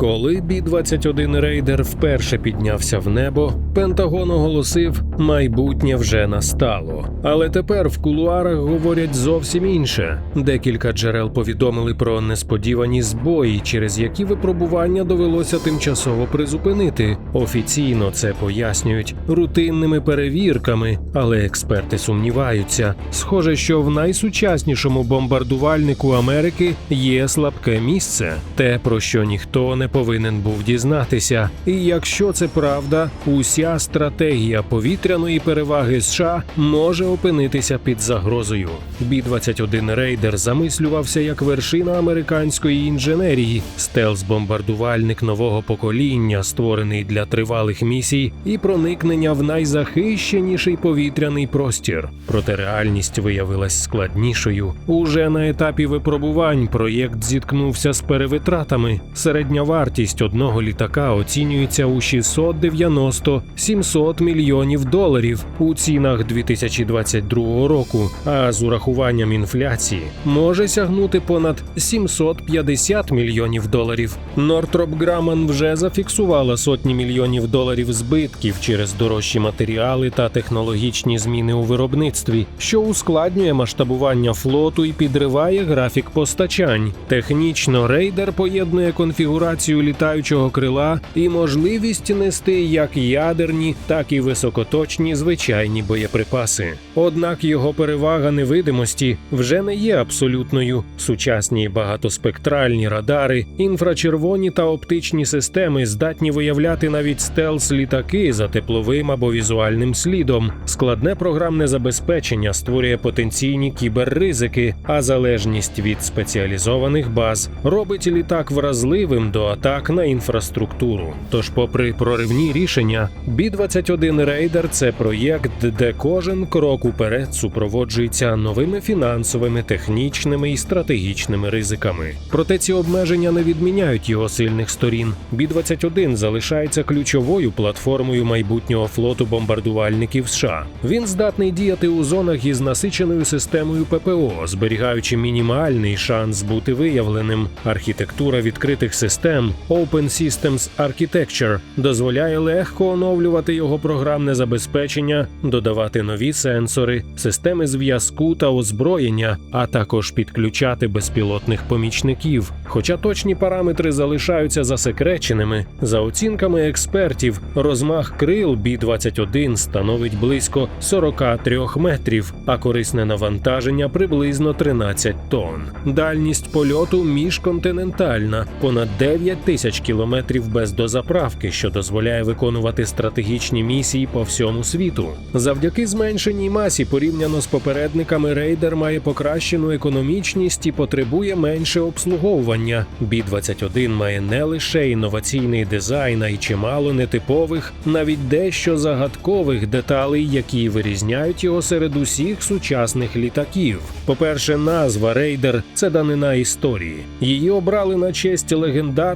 Коли Бі-21 рейдер вперше піднявся в небо, Пентагон оголосив, майбутнє вже настало. Але тепер в кулуарах говорять зовсім інше. Декілька джерел повідомили про несподівані збої, через які випробування довелося тимчасово призупинити. Офіційно це пояснюють рутинними перевірками, але експерти сумніваються. Схоже, що в найсучаснішому бомбардувальнику Америки є слабке місце, те про що ніхто не повинен був дізнатися. І якщо це правда, уся стратегія повітряної переваги США може опинитися під загрозою. Бі-21 рейдер замислювався як вершина американської інженерії, стелс-бомбардувальник нового покоління, створений для тривалих місій і проникнення в найзахищеніший повітряний простір. Проте реальність виявилась складнішою. Уже на етапі випробувань проєкт зіткнувся з перевитратами. Середня вартість одного літака оцінюється у 690-700 мільйонів доларів у цінах 2022 року. А з урахуванням інфляції може сягнути понад 750 мільйонів доларів. Нортроп Граман вже зафіксувала сотні мільйонів доларів збитків через дорожчі матеріали та технологічні зміни у виробництві, що ускладнює масштабування флоту і підриває графік постачань. Технічно рейдер поєднує конфігурацію літаючого крила і можливість нести як ядерні, так і високоточні звичайні боєприпаси. Однак його перевага невидимості вже не є абсолютною. Сучасні багатоспектральні радари, інфрачервоні та оптичні системи здатні виявляти навіть стелс літаки за тепловим або візуальним слідом. Складне програмне забезпечення створює потенційні кіберризики, а залежність від спеціалізованих баз робить літак вразливим до атак на інфраструктуру. Тож, попри проривні рішення, Бі-21 Рейдер це проєкт, де кожен крок уперед супроводжується новими фінансовими, технічними і стратегічними ризиками. Проте ці обмеження не відміняють його сильних сторін. Бі-21 залишається ключовою платформою майбутнього флоту бомбардувальників США. Він здатний діяти у зонах із насиченою системою ППО, зберігаючи мінімальний шанс бути виявленим. Архітектура відкритих систем Open Systems Architecture дозволяє легко оновлювати його програмне забезпечення, додавати нові сенсори, системи зв'язку та озброєння, а також підключати безпілотних помічників. Хоча точні параметри залишаються засекреченими, за оцінками експертів, розмах крил Бі-21 становить близько 43 метрів, а корисне навантаження приблизно 13 тонн. Дальність польоту міжконтинентальна понад 9 тисяч кілометрів без дозаправки, що дозволяє виконувати стратегічні місії по всьому світу. Завдяки зменшеній масі порівняно з попередниками рейдер має покращену економічність і потребує менше обслуговування. Бі-21 має не лише інноваційний дизайн, а й чимало нетипових, навіть дещо загадкових деталей, які вирізняють його серед усіх сучасних літаків. По-перше, назва рейдер це данина історії. Її обрали на честь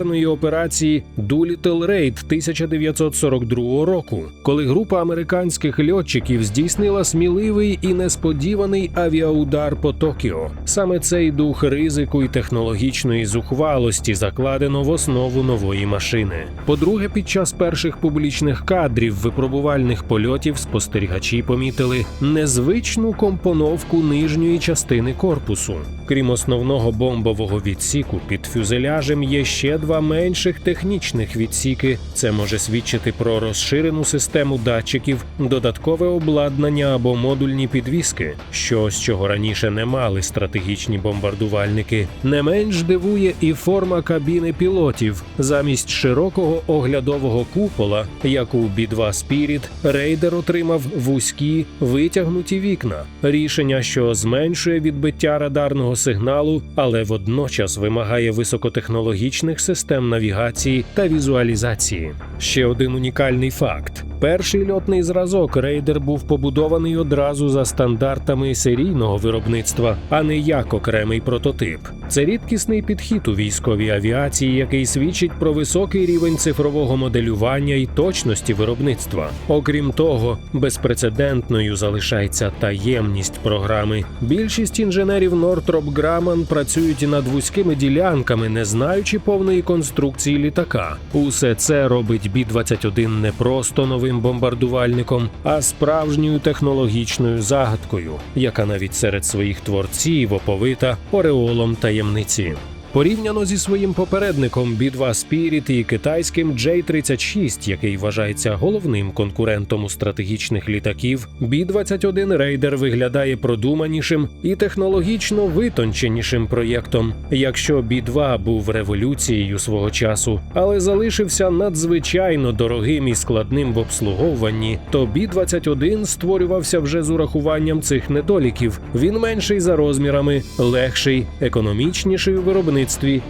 легендарної операції Doolittle Raid 1942 року, коли група американських льотчиків здійснила сміливий і несподіваний авіаудар по Токіо. Саме цей дух ризику і технологічної зухвалості закладено в основу нової машини. По-друге, під час перших публічних кадрів випробувальних польотів спостерігачі помітили незвичну компоновку нижньої частини корпусу. Крім основного бомбового відсіку, під фюзеляжем є ще два менших технічних відсіки. Це може свідчити про розширену систему датчиків, додаткове обладнання або модульні підвіски, щось чого раніше не мали стратегічні бомбардувальники. Не менш дивує і форма кабіни пілотів. Замість широкого оглядового купола, як у B-2 Spirit, рейдер отримав вузькі витягнуті вікна. Рішення, що зменшує відбиття радарного сигналу, але водночас вимагає високотехнологічних систем навігації та візуалізації. Ще один унікальний факт: Перший льотний зразок рейдер був побудований одразу за стандартами серійного виробництва, а не як окремий прототип. Це рідкісний підхід у військовій авіації, який свідчить про високий рівень цифрового моделювання і точності виробництва. Окрім того, безпрецедентною залишається таємність програми. Більшість інженерів Northrop Grumman працюють над вузькими ділянками, не знаючи повної конструкції літака. Усе це робить Бі-21 не просто новим бомбардувальником, а справжньою технологічною загадкою, яка навіть серед своїх творців оповита ореолом таємниці. Порівняно зі своїм попередником B-2 Spirit і китайським J-36, який вважається головним конкурентом у стратегічних літаків, B-21 Raider виглядає продуманішим і технологічно витонченішим проєктом. Якщо B-2 був революцією свого часу, але залишився надзвичайно дорогим і складним в обслуговуванні, то B-21 створювався вже з урахуванням цих недоліків. Він менший за розмірами, легший, економічніший у виробництві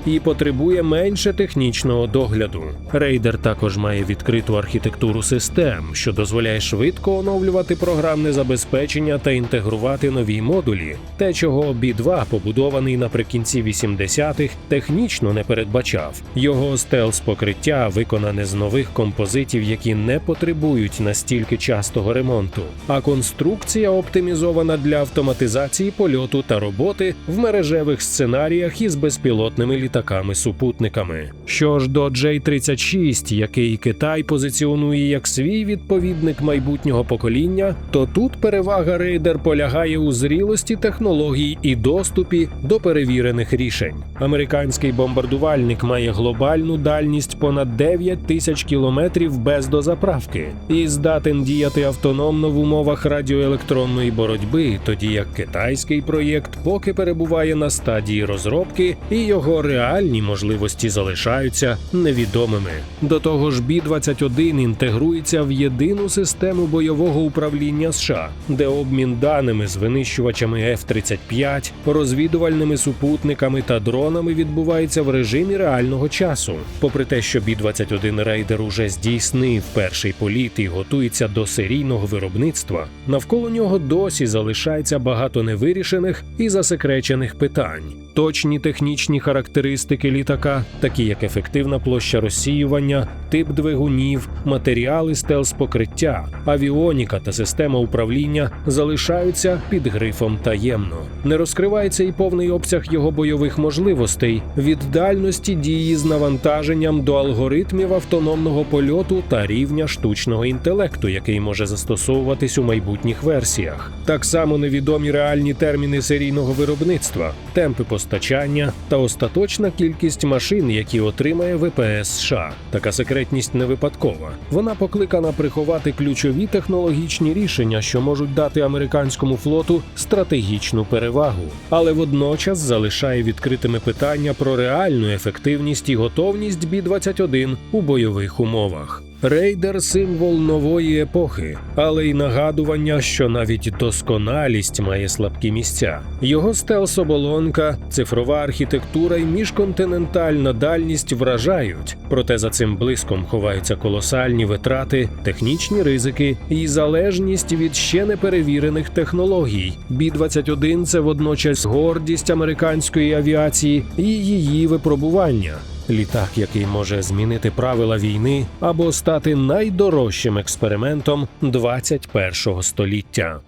і потребує менше технічного догляду. Рейдер також має відкриту архітектуру систем, що дозволяє швидко оновлювати програмне забезпечення та інтегрувати нові модулі. Те, чого B2 побудований наприкінці 80-х, технічно не передбачав. Його стелс покриття виконане з нових композитів, які не потребують настільки частого ремонту. А конструкція оптимізована для автоматизації польоту та роботи в мережевих сценаріях із безпілотними літаками-супутниками. Що ж до J-36, який Китай позиціонує як свій відповідник майбутнього покоління, то тут перевага рейдер полягає у зрілості технологій і доступі до перевірених рішень. Американський бомбардувальник має глобальну дальність понад 9 тисяч кілометрів без дозаправки і здатен діяти автономно в умовах радіоелектронної боротьби, тоді як китайський проєкт поки перебуває на стадії розробки і його реальні можливості залишаються невідомими. До того ж, Бі-21 інтегрується в єдину систему бойового управління США, де обмін даними з винищувачами F-35, розвідувальними супутниками та дронами відбувається в режимі реального часу. Попри те, що Бі-21 рейдер уже здійснив перший політ і готується до серійного виробництва, навколо нього досі залишається багато невирішених і засекречених питань. Точні технічні характеристики літака, такі як ефективна площа розсіювання, тип двигунів, матеріали стелс покриття, авіоніка та система управління залишаються під грифом таємно. Не розкривається і повний обсяг його бойових можливостей від дальності дії з навантаженням до алгоритмів автономного польоту та рівня штучного інтелекту, який може застосовуватись у майбутніх версіях. Так само невідомі реальні терміни серійного виробництва, темпи постачання та остаточна кількість машин, які отримає ВПС США. Така секретність не випадкова. Вона покликана приховати ключові технологічні рішення, що можуть дати американському флоту стратегічну перевагу, але водночас залишає відкритими питання про реальну ефективність і готовність Бі-21 у бойових умовах. Рейдер символ нової епохи, але й нагадування, що навіть досконалість має слабкі місця. Його стелс-оболонка, цифрова архітектура і міжконтинентальна дальність вражають, проте за цим блиском ховаються колосальні витрати, технічні ризики і залежність від ще неперевірених технологій. Бі-21 – це водночас гордість американської авіації і її випробування. Літак, який може змінити правила війни або стати найдорожчим експериментом 21-го століття.